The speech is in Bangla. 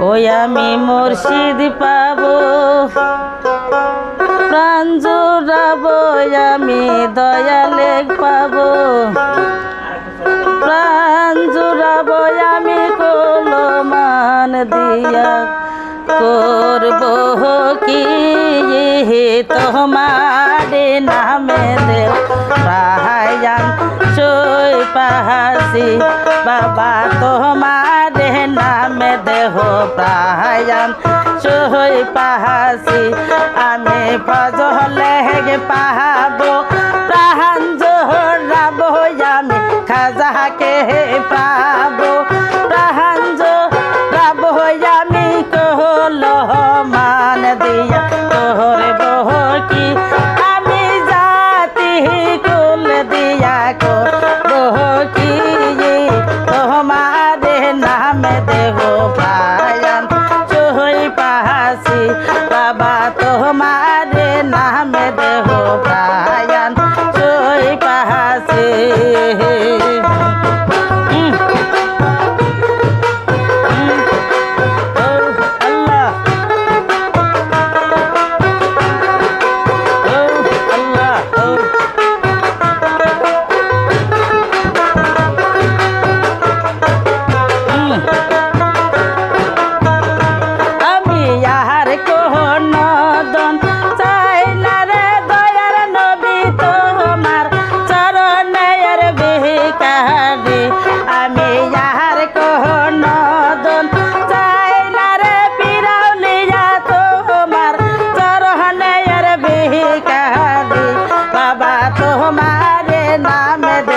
ওই আমি মুর্শিদ পাব। প্রাণ জোড়াব আমি দয়ালে পাব। প্রাণ জোড়াব আমি কলমান দিয়া করব কি? তোমার নামে দেব পাহায়ান সই পাহাসি বাবা তোমার পাহায়ান চুই পাহাসি আমি ফজলে হেগে পাহাবো। मैं